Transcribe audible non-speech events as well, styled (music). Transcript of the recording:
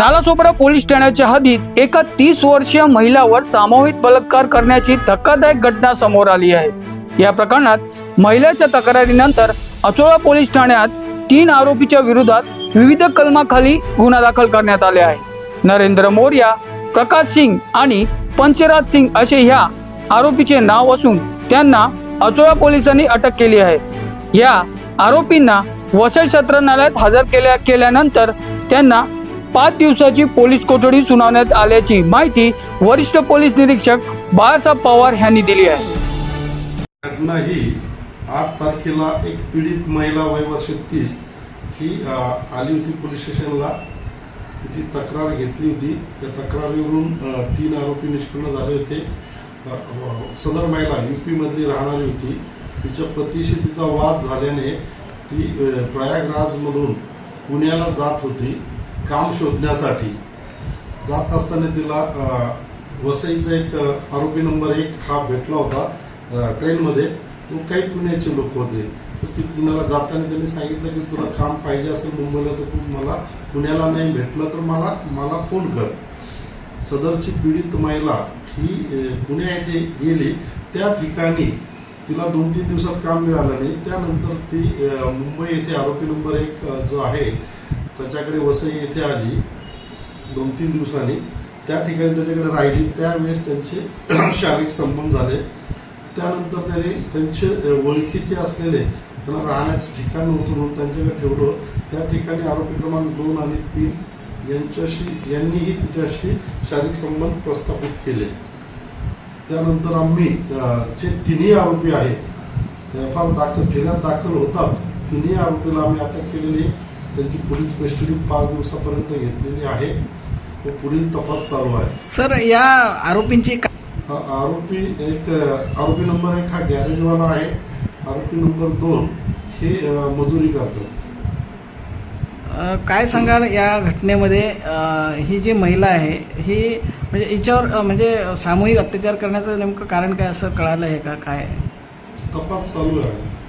Nalasopara police ठाण्याच्या हद्दीत एका तीस वर्षीय महिलावर सामूहिक बलात्कार करण्याची धक्कादायक घटना समोर आली आहे. या प्रकरणात महिलेच्या तक्रारीनंतर अचोळा पोलीस ठाण्यात तीन आरोपीच्या विरोधात विविध कलमाखाली गुन्हा दाखल करण्यात आले आहे. नरेंद्र मोर्या प्रकाश सिंग आणि पंचराज सिंग असे ह्या आरोपीचे नाव असून त्यांना अचोळा पोलिसांनी अटक केली आहे. या आरोपींना वसई सत्र न्यायालयात हजर केल्या केल्यानंतर त्यांना पाच दिवसाची पोलीस कोठडी सुनावण्यात आल्याची माहिती वरिष्ठ पोलीस निरीक्षक बाळासाहेब पवार यांनी दिली आहे. घटना ही आठ तारखेला एक पीडित महिला वय वर्ष तीस ही आली होती पोलीस स्टेशनला. तिची तक्रार घेतली होती. त्या तक्रारीवरून तीन आरोपी निष्पन्न झाले होते. सदर महिला युपीमधली राहणारी होती. तिच्या पतीशी तिचा वाद झाल्याने ती प्रयागराजमधून पुण्याला जात होती. काम शोधण्यासाठी जात असताना तिला वसईचा एक आरोपी नंबर एक हा भेटला होता ट्रेनमध्ये. तो काही पुण्याचे लोक होते. तर ती पुण्याला जाताना त्यांनी सांगितलं की तुला काम पाहिजे असेल मुंबईला तर तू मला पुण्याला नाही भेटलं तर मला मला फोन कर. सदरची पीडित महिला ही पुण्या येथे गेली. त्या ठिकाणी तिला दोन तीन दिवसात काम मिळालं नाही. त्यानंतर ती मुंबई येथे आरोपी नंबर एक जो आहे त्याच्याकडे वसई येथे आली दोन तीन दिवसांनी. त्या ठिकाणी त्याच्याकडे राहिली. त्यावेळेस त्यांचे (clears throat) शारीरिक संबंध झाले. त्यानंतर त्यांनी त्यांचे ओळखीचे असलेले त्यांना राहण्याचं ठिकाण नव्हतं म्हणून त्यांच्याकडे ठेवलं. त्या ठिकाणी आरोपी क्रमांक दोन आणि तीन यांच्याशी यांनीही तिच्याशी शारीरिक संबंध प्रस्थापित केले. त्यानंतर आम्ही जे तिन्ही आरोपी आहेत एफ आर दाखल फिर्याद दाखल होताच तिन्ही आरोपीला आम्ही अटक केलेली आहे. त्यांची पोलीस कस्टडी पाच दिवसापर्यंत घेतलेली आहे. व पुढील तपास चालू आहे. सर या आरोपींची का- हा आरोपी एक आरोपी नंबर एक हा गॅरेजवाला आहे. आरोपी नंबर दोन हे अ, मजुरी करतात अ, काय सांगाल या घटनेमध्ये? अ, ही जी महिला आहे ही म्हणजे हिच्यावर अ, म्हणजे सामूहिक अत्याचार करण्याचं नेमकं कारण काय असं कळालं आहे का? काय? तपास चालू आहे.